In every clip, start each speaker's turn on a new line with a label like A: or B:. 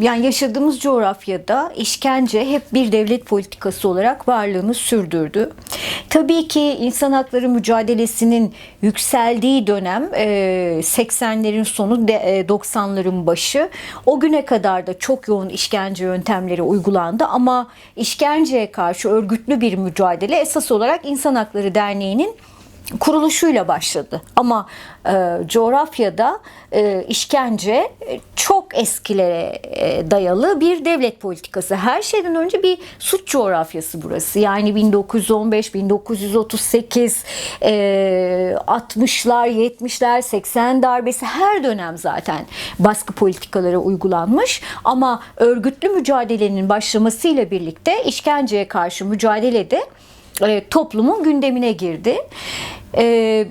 A: yani yaşadığımız coğrafyada işkence hep bir devlet politikası olarak varlığını sürdürdü. Tabii ki insan hakları mücadelesinin yükseldiği dönem e, 80'lerin sonu de- e, 90'ların başı. O güne kadar da çok yoğun işkence yöntemleri uygulandı ama işkenceye karşı örgütlü bir mücadele esas olarak İnsan Hakları Derneği'nin kuruluşuyla başladı. Ama e, coğrafyada e, işkence e, çok eskilere e, dayalı bir devlet politikası. Her şeyden önce bir suç coğrafyası burası. Yani 1915, 1938, e, 60'lar, 70'ler, 80 darbesi her dönem zaten baskı politikaları uygulanmış. Ama örgütlü mücadelenin başlamasıyla birlikte işkenceye karşı mücadelede e, toplumun gündemine girdi. E,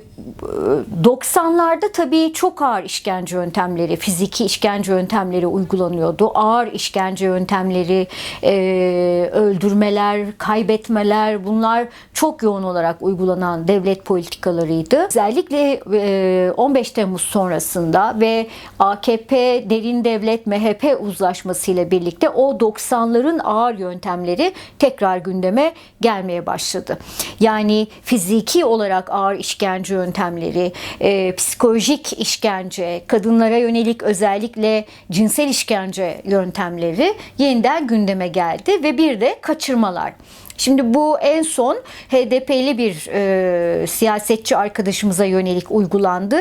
A: 90'larda tabii çok ağır işkence yöntemleri, fiziki işkence yöntemleri uygulanıyordu. Ağır işkence yöntemleri, e, öldürmeler, kaybetmeler bunlar çok yoğun olarak uygulanan devlet politikalarıydı. Özellikle e, 15 Temmuz sonrasında ve AKP derin devlet MHP uzlaşmasıyla birlikte o 90'ların ağır yöntemleri tekrar gündeme gelmeye başladı. Yani fiziki olarak ağır işkence yöntemleri, e, psikolojik işkence, kadınlara yönelik özellikle cinsel işkence yöntemleri yeniden gündeme geldi ve bir de kaçırmalar. Şimdi bu en son HDP'li bir e, siyasetçi arkadaşımıza yönelik uygulandı.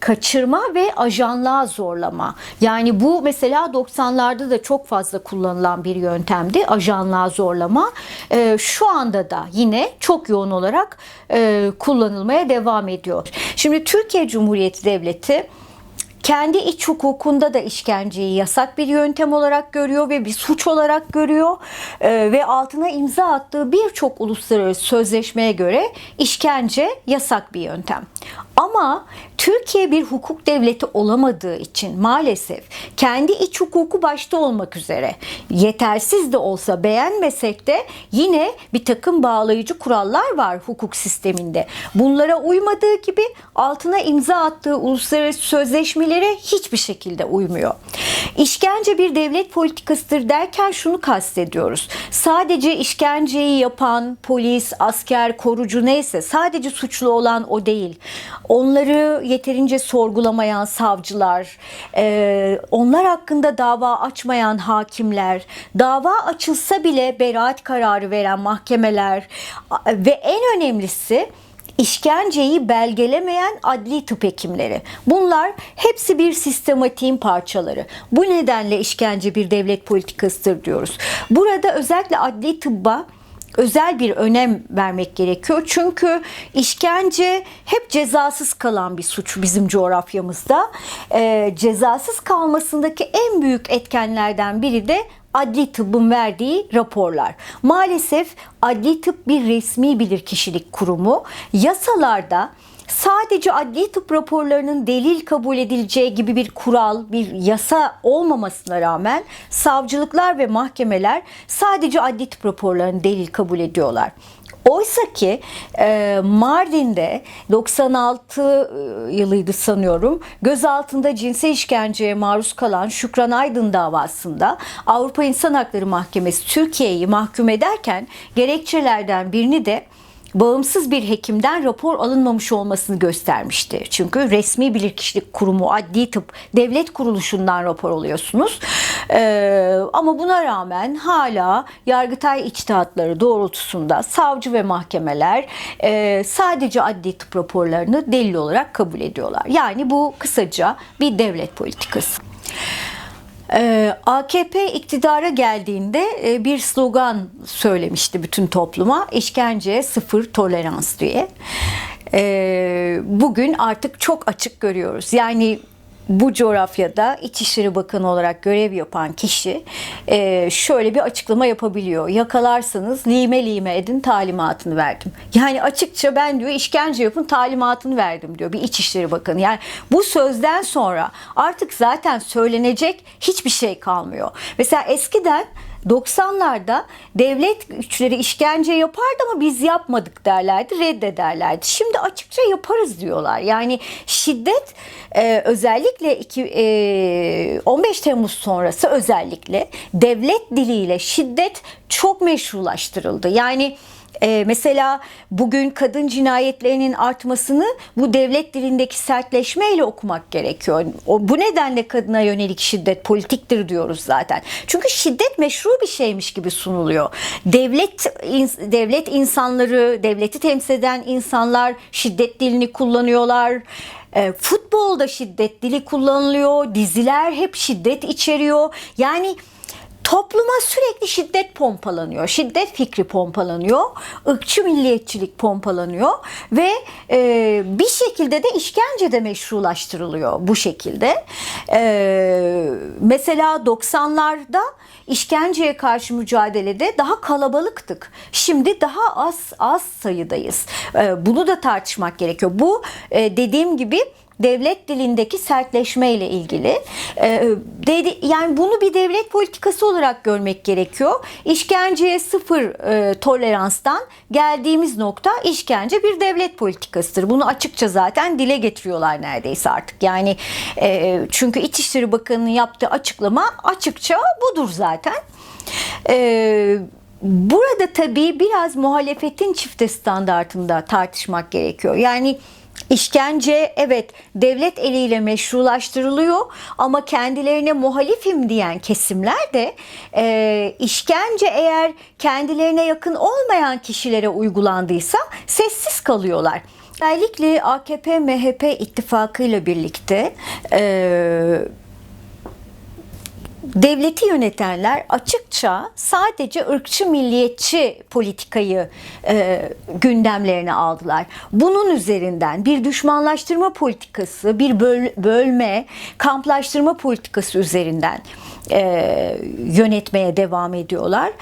A: Kaçırma ve ajanlığa zorlama. Yani bu mesela 90'larda da çok fazla kullanılan bir yöntemdi. Ajanlığa zorlama. E, şu anda da yine çok yoğun olarak e, kullanılmaya devam ediyor. Şimdi Türkiye Cumhuriyeti Devleti kendi iç hukukunda da işkenceyi yasak bir yöntem olarak görüyor ve bir suç olarak görüyor Ee, ve altına imza attığı birçok uluslararası sözleşmeye göre işkence yasak bir yöntem. Ama Türkiye bir hukuk devleti olamadığı için maalesef kendi iç hukuku başta olmak üzere yetersiz de olsa beğenmesek de yine bir takım bağlayıcı kurallar var hukuk sisteminde. Bunlara uymadığı gibi altına imza attığı uluslararası sözleşmelere hiçbir şekilde uymuyor. İşkence bir devlet politikasıdır derken şunu kastediyoruz. Sadece işkenceyi yapan polis, asker, korucu neyse sadece suçlu olan o değil. Onları yeterince sorgulamayan savcılar, e, onlar hakkında dava açmayan hakimler, dava açılsa bile beraat kararı veren mahkemeler ve en önemlisi işkenceyi belgelemeyen adli tıp hekimleri. Bunlar hepsi bir sistematiğin parçaları. Bu nedenle işkence bir devlet politikasıdır diyoruz. Burada özellikle adli tıbba özel bir önem vermek gerekiyor. Çünkü işkence hep cezasız kalan bir suç bizim coğrafyamızda. Ee, cezasız kalmasındaki en büyük etkenlerden biri de adli tıbbın verdiği raporlar. Maalesef adli tıp bir resmi bilirkişilik kurumu. Yasalarda sadece adli tıp raporlarının delil kabul edileceği gibi bir kural, bir yasa olmamasına rağmen savcılıklar ve mahkemeler sadece adli tıp raporlarını delil kabul ediyorlar. Oysa ki e, Mardin'de 96 yılıydı sanıyorum gözaltında cinsel işkenceye maruz kalan Şükran Aydın davasında Avrupa İnsan Hakları Mahkemesi Türkiye'yi mahkum ederken gerekçelerden birini de bağımsız bir hekimden rapor alınmamış olmasını göstermişti. Çünkü resmi bilirkişilik kurumu, adli tıp, devlet kuruluşundan rapor alıyorsunuz. Ee, ama buna rağmen hala Yargıtay içtihatları doğrultusunda savcı ve mahkemeler e, sadece adli tıp raporlarını delil olarak kabul ediyorlar. Yani bu kısaca bir devlet politikası. Ee, AKP iktidara geldiğinde e, bir slogan söylemişti bütün topluma. İşkenceye sıfır tolerans diye. Ee, bugün artık çok açık görüyoruz. Yani bu coğrafyada İçişleri Bakanı olarak görev yapan kişi e, şöyle bir açıklama yapabiliyor. Yakalarsanız lime lime edin talimatını verdim. Yani açıkça ben diyor işkence yapın talimatını verdim diyor bir İçişleri Bakanı. Yani bu sözden sonra artık zaten söylenecek hiçbir şey kalmıyor. Mesela eskiden 90'larda devlet güçleri işkence yapardı ama biz yapmadık derlerdi, reddederlerdi. Şimdi açıkça yaparız diyorlar. Yani şiddet e, özellikle iki, e, 15 Temmuz sonrası özellikle devlet diliyle şiddet çok meşrulaştırıldı. Yani ee, mesela bugün kadın cinayetlerinin artmasını bu devlet dilindeki sertleşmeyle okumak gerekiyor. O, bu nedenle kadına yönelik şiddet politiktir diyoruz zaten. Çünkü şiddet meşru bir şeymiş gibi sunuluyor. Devlet ins- devlet insanları, devleti temsil eden insanlar şiddet dilini kullanıyorlar. E, futbolda şiddet dili kullanılıyor. Diziler hep şiddet içeriyor. Yani topluma sürekli şiddet pompalanıyor. Şiddet fikri pompalanıyor. ırkçı milliyetçilik pompalanıyor ve e, bir şekilde de işkence de meşrulaştırılıyor bu şekilde. E, mesela 90'larda işkenceye karşı mücadelede daha kalabalıktık. Şimdi daha az az sayıdayız. E, bunu da tartışmak gerekiyor. Bu e, dediğim gibi devlet dilindeki sertleşme ile ilgili. Ee, yani bunu bir devlet politikası olarak görmek gerekiyor. İşkenceye sıfır e, toleranstan geldiğimiz nokta işkence bir devlet politikasıdır. Bunu açıkça zaten dile getiriyorlar neredeyse artık. Yani e, çünkü İçişleri Bakanı'nın yaptığı açıklama açıkça budur zaten. Eee Burada tabii biraz muhalefetin çifte standartında tartışmak gerekiyor. Yani işkence evet devlet eliyle meşrulaştırılıyor ama kendilerine muhalifim diyen kesimler de e, işkence eğer kendilerine yakın olmayan kişilere uygulandıysa sessiz kalıyorlar. Özellikle AKP-MHP ittifakıyla birlikte e, devleti yönetenler açıkça sadece ırkçı milliyetçi politikayı e, gündemlerine aldılar. Bunun üzerinden bir düşmanlaştırma politikası, bir böl- bölme, kamplaştırma politikası üzerinden e, yönetmeye devam ediyorlar.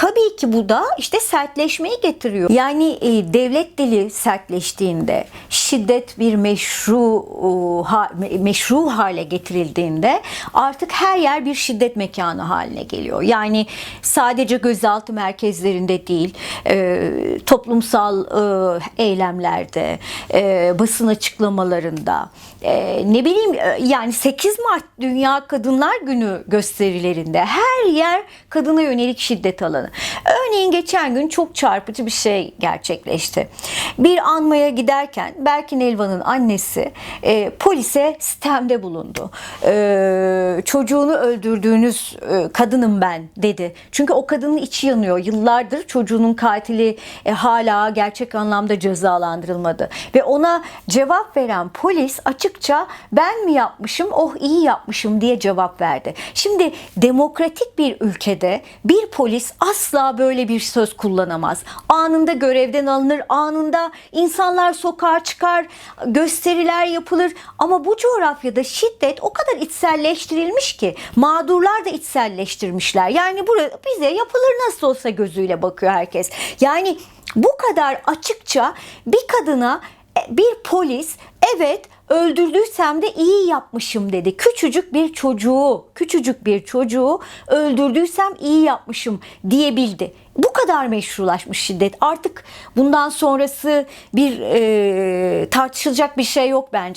A: Tabii ki bu da işte sertleşmeyi getiriyor. Yani e, devlet dili sertleştiğinde, şiddet bir meşru e, ha, me- meşru hale getirildiğinde artık her yer bir şiddet mekanı haline geliyor. Yani sadece gözaltı merkezlerinde değil, e, toplumsal e, eylemlerde, e, basın açıklamalarında, e, ne bileyim e, yani 8 Mart Dünya Kadınlar Günü gösterilerinde her yer kadına yönelik şiddet alanı. Örneğin geçen gün çok çarpıcı bir şey gerçekleşti. Bir anmaya giderken Berkin Elvan'ın annesi e, polise sistemde bulundu. E, çocuğunu öldürdüğünüz e, kadınım ben dedi. Çünkü o kadının içi yanıyor. Yıllardır çocuğunun katili e, hala gerçek anlamda cezalandırılmadı. Ve ona cevap veren polis açıkça ben mi yapmışım oh iyi yapmışım diye cevap verdi. Şimdi demokratik bir ülkede bir polis asla böyle bir söz kullanamaz. Anında görevden alınır, anında insanlar sokağa çıkar, gösteriler yapılır. Ama bu coğrafyada şiddet o kadar içselleştirilmiş ki mağdurlar da içselleştirmişler. Yani burada bize yapılır nasıl olsa gözüyle bakıyor herkes. Yani bu kadar açıkça bir kadına e, bir polis evet öldürdüysem de iyi yapmışım dedi. Küçücük bir çocuğu, küçücük bir çocuğu öldürdüysem iyi yapmışım diyebildi. Bu kadar meşrulaşmış şiddet. Artık bundan sonrası bir e, tartışılacak bir şey yok bence.